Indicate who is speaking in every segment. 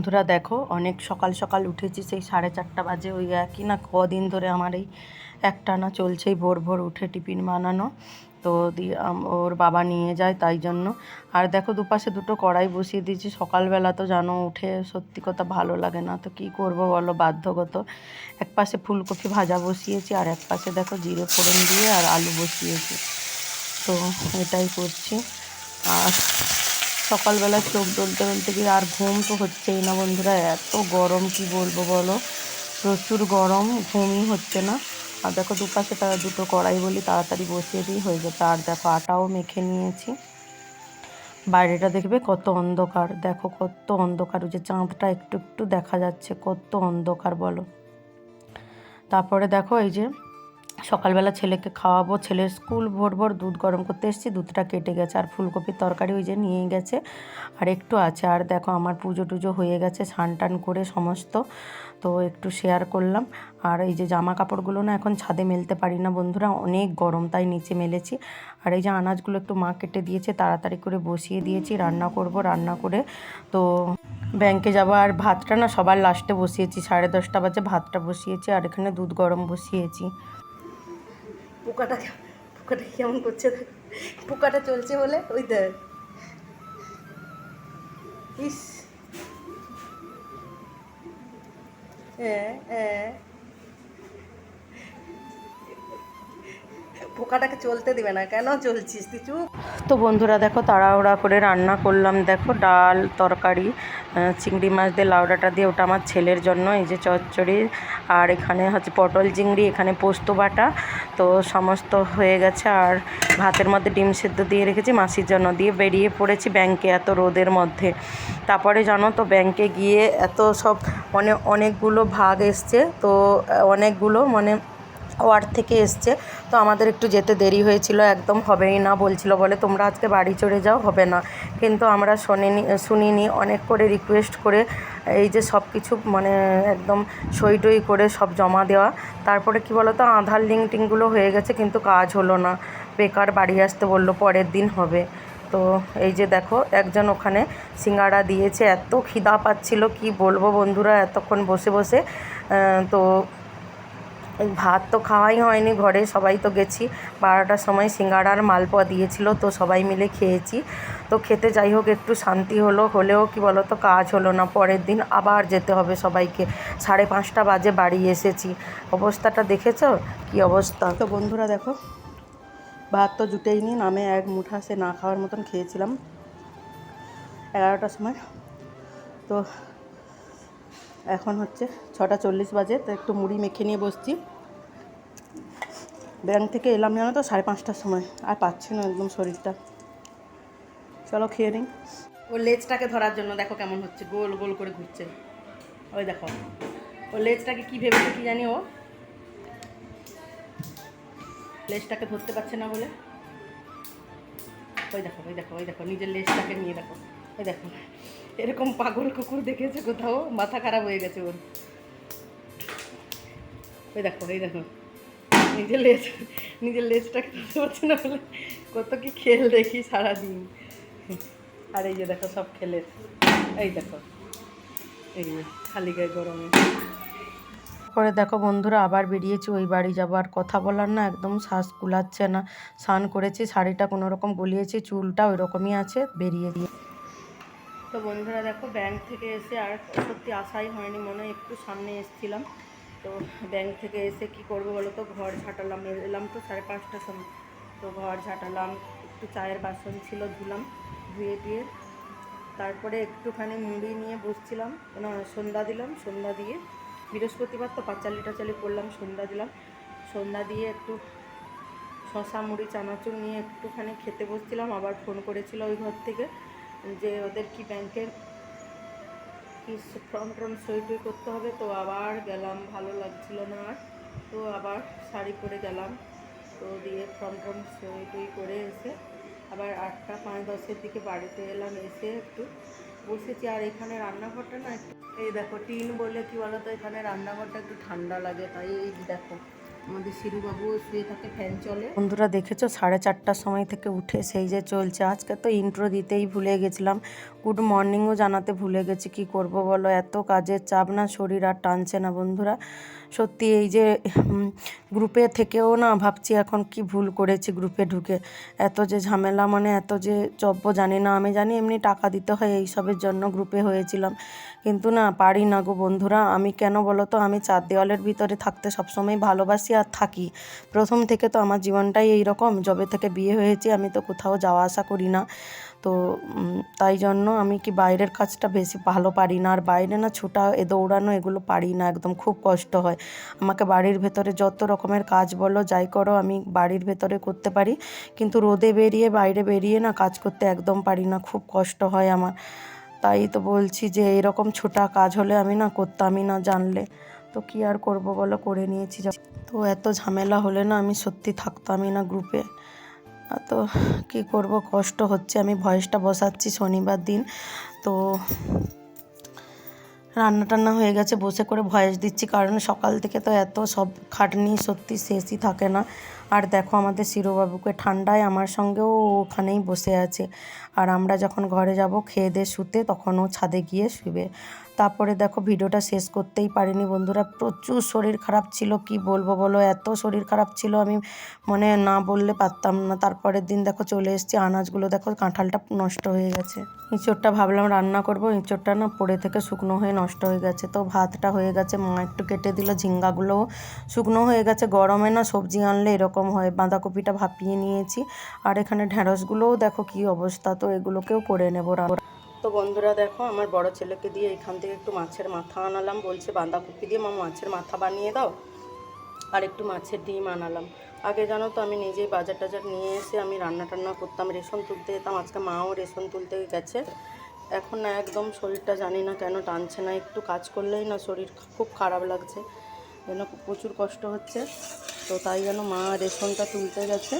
Speaker 1: বন্ধুরা দেখো, অনেক সকাল সকাল উঠেছি, সেই সাড়ে চারটা বাজে ওই একই না, কদিন ধরে আমার এই একটানা চলছেই ভোর ভোর উঠে টিফিন বানানো। তো দিয়ে ওর বাবা নিয়ে যায় তাই জন্য। আর দেখো দুপাশে দুটো কড়াই বসিয়ে দিয়েছি, সকালবেলা তো জানো উঠে সত্যি কথা ভালো লাগে না, তো কি করব বলো, বাধ্যগত। এক পাশে ফুলকপি ভাজা বসিয়েছি, আর এক পাশে দেখো জিরে ফোড়ন দিয়ে আর আলু বসিয়েছি। তো এটাই করছি, আর সকালবেলা চোখ ডলতে ডলতে গিয়ে আর ঘুম তো হচ্ছেই না বন্ধুরা, এত গরম কি বলব বলো? প্রচুর গরম, ঘুমই হচ্ছে না। আর দেখো দুপাশে তারা দুটো কড়াই বলি তাড়াতাড়ি বসিয়ে দিই, হয়ে যেত আর দেখো আটাও মেখে নিয়েছি। বাইরেটা দেখবে কত অন্ধকার, দেখো কত অন্ধকার যে চাঁদটা একটু একটু দেখা যাচ্ছে, কত অন্ধকার বলো। তারপরে দেখো এই যে সকালবেলা ছেলেকে খাওয়াবো, ছেলের স্কুল ভোর ভোর দুধ গরম করতে এসেছি, দুধটা কেটে গেছে আর ফুলকপির তরকারি ওই যে নিয়ে গেছে আর একটু আছে। আর দেখো আমার পুজো টুজো হয়ে গেছে, স্নান টান করে সমস্ত, তো একটু শেয়ার করলাম। আর এই যে জামা কাপড়গুলো না এখন ছাদে মেলতে পারি না বন্ধুরা, অনেক গরম তাই নিচে মেলেছি। আর এই যে আনাজগুলো একটু মা কেটে দিয়েছে, তাড়াতাড়ি করে বসিয়ে দিয়েছি, রান্না করব, রান্না করে তো ব্যাংকে যাব। আর ভাতটা না সবার লাস্টে বসিয়েছি, সাড়ে দশটা বাজে ভাতটা বসিয়েছি আর এখানে দুধ গরম বসিয়েছি। পোকাটা পোকাটা কেমন করছে পোকাটা চলছে বলে, ওই দেখ। ইস। পোকাটাকে চলতে দিবে না, কেন চলছিস তুই? চুপ। তো বন্ধুরা দেখো তাড়াহুড়া করে রান্না করলাম। দেখো ডাল, তরকারি চিংড়ি মাছ দিয়ে লাউডাটা দিয়ে, ওটা আমার ছেলের জন্য, এই যে চচ্চড়ি। আর এখানে হচ্ছে পটল চিংড়ি, এখানে পোস্ত বাটা। তো সমস্ত হয়ে গেছে। আর ভাতের মধ্যে ডিম সেদ্ধ দিয়ে রেখেছি, মাসির জন্য দিয়ে বেরিয়ে পড়েছি ব্যাংকে এত রোদের মধ্যে। তারপরে জানো তো, ব্যাংকে গিয়ে এত সব মানে অনেকগুলো ভাগ এসছে। তো অনেকগুলো মানে ওয়ার্ড থেকে এসছে। তো আমাদের একটু যেতে দেরি হয়েছিল, একদম হবেই না বলছিল বলে, তোমরা আজকে বাড়ি চড়ে যাও, হবে না। কিন্তু আমরা শোনেনি, শুনিনি, অনেক করে রিকোয়েস্ট করে এই যে সব কিছু মানে একদম সই টই করে সব জমা দেওয়া। তারপরে কি বলো তো আধার লিঙ্ক টিঙ্কগুলো হয়ে গেছে, কিন্তু কাজ হলো না। বেকার বাড়ি আসতে বলল, পরের দিন হবে। তো এই যে দেখো, একজন ওখানে সিঙ্গাড়া দিয়েছে, এত খিদা পাচ্ছিল, কি বলব বন্ধুরা, এতক্ষণ বসে বসে। তো ভাত তো খাওয়াই হয়নি, ঘরে সবাই তো গেছি। বারোটার সময় সিঙ্গাড়ার মালপোয়া দিয়েছিল, তো সবাই মিলে খেয়েছি। তো খেতে যাই হোক, একটু শান্তি হলো, হলেও কি বলো তো কাজ হলো না। পরের দিন আবার যেতে হবে সবাইকে। সাড়ে পাঁচটা বাজে বাড়ি এসেছি। অবস্থাটা দেখেছ? কি অবস্থা? তো বন্ধুরা দেখো, ভাত তো জুটেই নি, নামে এক মুঠা সে না খাওয়ার মতন খেয়েছিলাম। এগারোটার সময়। তো এখন হচ্ছে ছটা চল্লিশ বাজে, তো একটু মুড়ি মেখে নিয়ে বসছি। ব্যাংক থেকে এলাম জানো তো, সাড়ে পাঁচটার সময়। আর পাচ্ছি না একদম শরীরটা। চলো খেয়ে নিই। ও লেজটাকে ধরার জন্য দেখো কেমন হচ্ছে। গোল গোল করে ঘুরছে। ওই দেখো। ও লেজটাকে কী ভেবেছে কি জানি ও? লেজটাকে ধরতে পারছে না বলে। ওই দেখো ওই দেখো ওই দেখো, নিজের লেজটাকে নিয়ে দেখো। ওই দেখো। এরকম পাগল কুকুর দেখেছে কোথাও। মাথা খারাপ হয়ে গেছে ওর। ওই দেখো ওই দেখো। নিজের লেজ, নিজের লেজটাকে ধরতে পারছে না বলে কত কি খেল দেখি সারাদিন। আর এই যে দেখো সব খেলে এই দেখো, এই খালি গায়ে গরমে। পরে দেখো বন্ধুরা আবার বেরিয়েছি, ওই বাড়ি যাব। আর কথা বলার না, একদম শ্বাস কুলাচ্ছে না। স্নান করেছি, শাড়িটা কোনো রকম গলিয়েছি, চুলটা ওই রকমই আছে বেরিয়ে দিয়ে তো বন্ধুরা দেখো ব্যাংক থেকে এসে আর সত্যি আশাই হয়নি, মনে হয় একটু সামনে এসেছিলাম। তো ব্যাংক থেকে এসে কি করব বলো তো? ঘর ঝাঁটালাম, এলাম তো সাড়ে পাঁচটার সময়। তো ঘর ঝাঁটালাম, একটু চায়ের বাসন ছিল ধুলাম, ধুয়ে দিয়ে তারপরে একটুখানি মুড়ি নিয়ে বসছিলাম। না, সন্ধ্যা দিলাম, সন্ধ্যা দিয়ে বৃহস্পতিবার তো পাঁচালি টাচালি করলাম, সন্ধ্যা দিলাম। সন্ধ্যা দিয়ে একটু শশা, মুড়ি, চানাচুর নিয়ে একটুখানি খেতে বসছিলাম। আবার ফোন করেছিল ওই ঘর থেকে যে ওদের কি ব্যাংকের কি ফ্রন্ট টর্ম সই করতে হবে। তো আবার গেলাম, ভালো লাগছিল না আর। তো আবার শাড়ি পরে গেলাম। তো দিয়ে ফ্রন্ট টর্ম সই করে এসে আবার আটটা পাঁচ দশের দিকে বাড়িতে এলাম, এসে একটু বসেছি। আর এখানে রান্নাঘরটা না, এই দেখো টিন বলে কি বলতো, এখানে রান্নাঘরটা একটু ঠান্ডা লাগে। তাই এই দেখো
Speaker 2: আমাদের শিরুবাবুও শুয়ে থাকে ফ্যান চলে।
Speaker 1: বন্ধুরা দেখেছ, সাড়ে চারটার সময় থেকে উঠে সেই যে চলছে। আজকে তো ইন্ট্রো দিতেই ভুলে গেছিলাম। গুড মর্নিংও জানাতে ভুলে গেছি, কি করব বলো? এত কাজের চাপ না, শরীর আর টানছে না বন্ধুরা। সত্যি এই যে গ্রুপে থেকেও না ভাবছি এখন কি ভুল করেছি গ্রুপে ঢুকে। এত যে ঝামেলা মানে এত যে চব্য, জানি না, আমি জানি এমনি টাকা দিতে হয় এইসবের জন্য গ্রুপে হয়েছিলাম। কিন্তু না, পারি না গো বন্ধুরা। আমি কেন বলো তো, আমি চার দেওয়ালের ভিতরে থাকতে সবসময় ভালোবাসি আর থাকি। প্রথম থেকে তো আমার জীবনটাই এই রকম যবে থেকে বিয়ে হয়েছে আমি তো কোথাও যাওয়া আসা করি না। তো তাই জন্য আমি কি বাইরের কাজটা বেশি ভালো পারি না। আর বাইরে না ছোটা, এ দৌড়ানো এগুলো পারি না, একদম খুব কষ্ট হয়। আমাকে বাড়ির ভেতরে যত রকমের কাজ বলো, যাই করো, আমি বাড়ির ভেতরে করতে পারি। কিন্তু রোদে বেরিয়ে, বাইরে বেরিয়ে না কাজ করতে একদম পারি না, খুব কষ্ট হয় আমার। তাই তো বলছি যে এরকম ছোটা কাজ হলে আমি না করতামই না জানলে। তো কি আর করব বলো? করে নিয়েছি তো এত ঝামেলা হলে না আমি সত্যি থাকতামই না গ্রুপে তো কি করব? কষ্ট হচ্ছে। আমি ভয়েসটা বসাচ্ছি শনিবার দিন। তো রান্না টান্না হয়ে গেছে। বসে করে ভয়েস দিচ্ছি। কারণ সকাল থেকে তো এত সব খাটনি সত্যি শেষই থাকে না। আর দেখো আমাদের শিরোবাবুকে ঠান্ডায় আমার সঙ্গেও ওখানেই বসে আছে। আর আমরা যখন ঘরে যাব, খেয়ে দিয়ে শুতে তখন ও ছাদে গিয়ে শুবে। তারপরে দেখো ভিডিওটা শেষ করতেই পারিনি বন্ধুরা, প্রচুর শরীর খারাপ ছিল, কি বলব বলো? এত শরীর খারাপ ছিল আমি মানে না বললে পারতাম না। তারপরের দিন দেখো চলে এসেছি, আনাজগুলো দেখো কাঁঠালটা নষ্ট হয়ে গেছে। ইঁচড়টা ভাবলাম রান্না করব, ইঁচড়টা না পড়ে থেকে শুকনো হয়ে নষ্ট হয়ে গেছে। তো ভাতটা হয়ে গেছে, মা একটু কেটে দিল, ঝিঙ্গাগুলোও শুকনো হয়ে গেছে। গরমে না সবজি আনলে এরকম হয়, বাঁধাকপিটা ভাপিয়ে নিয়েছি। আর এখানে ঢ্যাঁড়সগুলোও দেখো কি অবস্থা, তো এগুলোকেও করে নেব রান্না তো বন্ধুরা দেখো, আমার বড় ছেলেকে দিয়ে এখান থেকে একটু মাছের মাথা আনালাম, বলছে বাঁধাকপি দিয়ে মা মাছের মাথা বানিয়ে দাও, আর একটু মাছের ডিম আনালাম। আগে জানো তো আমি নিজেই বাজার টাজার নিয়ে এসে আমি রান্না টান্না করতাম, রেশন তুলতে যেতাম, আজকে মাও রেশন তুলতে গেছে। এখন না একদম শরীরটা জানি না কেন টানছে না, একটু কাজ করলেই না শরীর খুব খারাপ লাগছে। যেন প্রচুর কষ্ট হচ্ছে। তো তাই যেন মা রেশনটা তুলতে গেছে।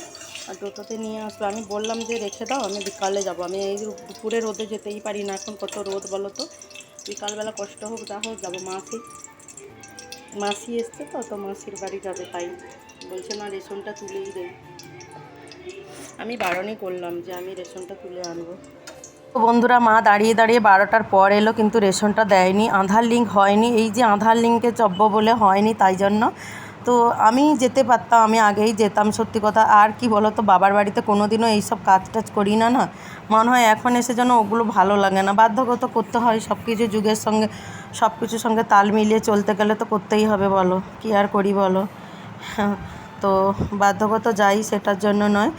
Speaker 1: আর টোটোতে নিয়ে আসবে আমি বললাম যে, রেখে দাও, আমি বিকালে যাব। আমি এই দুপুরে রোদে যেতেই পারি না। এখন কত রোদ বলো তো? বিকালবেলা কষ্ট হোক, যা হোক, যাব। মাসি মাসি এসছে তো তো মাসির বাড়ি যাবে তাই। বলছে না রেশনটা তুলেই দেই আমি বারণই করলাম যে, আমি রেশনটা তুলে আনব। বন্ধুরা মা দাঁড়িয়ে দাঁড়িয়ে বারোটার পর এলো কিন্তু রেশনটা দেয়নি আধার লিঙ্ক হয়নি। এই যে আধার লিঙ্কে চব্য বলে হয়নি তাই জন্য। তো আমি যেতে পারতাম আমি আগেই যেতাম সত্যি কথা। আর কি বলো তো বাবার বাড়িতে কোনো দিনও এইসব কাজ টাজ করি না না। মনে হয় এখন এসে যেন ওগুলো ভালো লাগে না। বাধ্যগত করতে হয় সব কিছু যুগের সঙ্গে সব কিছুর সঙ্গে তাল মিলিয়ে চলতে গেলে তো করতেই হবে বলো। কি আর করি বলো? হ্যাঁ, তো বাধ্যগত যাই সেটার জন্য নয়।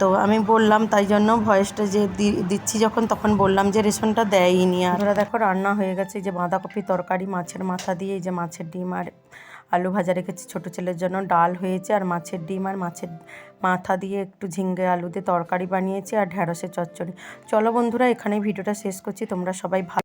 Speaker 1: তো আমি বললাম তাই জন্য ভয়েসটা যে দিচ্ছি যখন তখন বললাম যে রেশনটা দেয়নি আর। ওরা দেখো রান্না হয়ে গেছে যে বাঁধাকপি তরকারি, মাছের মাথা দিয়ে এই যে মাছের ডিম আর আলু ভাজা রেখেছি ছোটো ছেলের জন্য। ডাল হয়েছে আর মাছের ডিম আর মাছের মাথা দিয়ে একটু ঝিঙ্গে আলু দিয়ে তরকারি বানিয়েছি আর ঢ্যাঁড়সের চচ্চড়ি। চলো বন্ধুরা, এখানেই ভিডিওটা শেষ করছি। তোমরা সবাই ভালো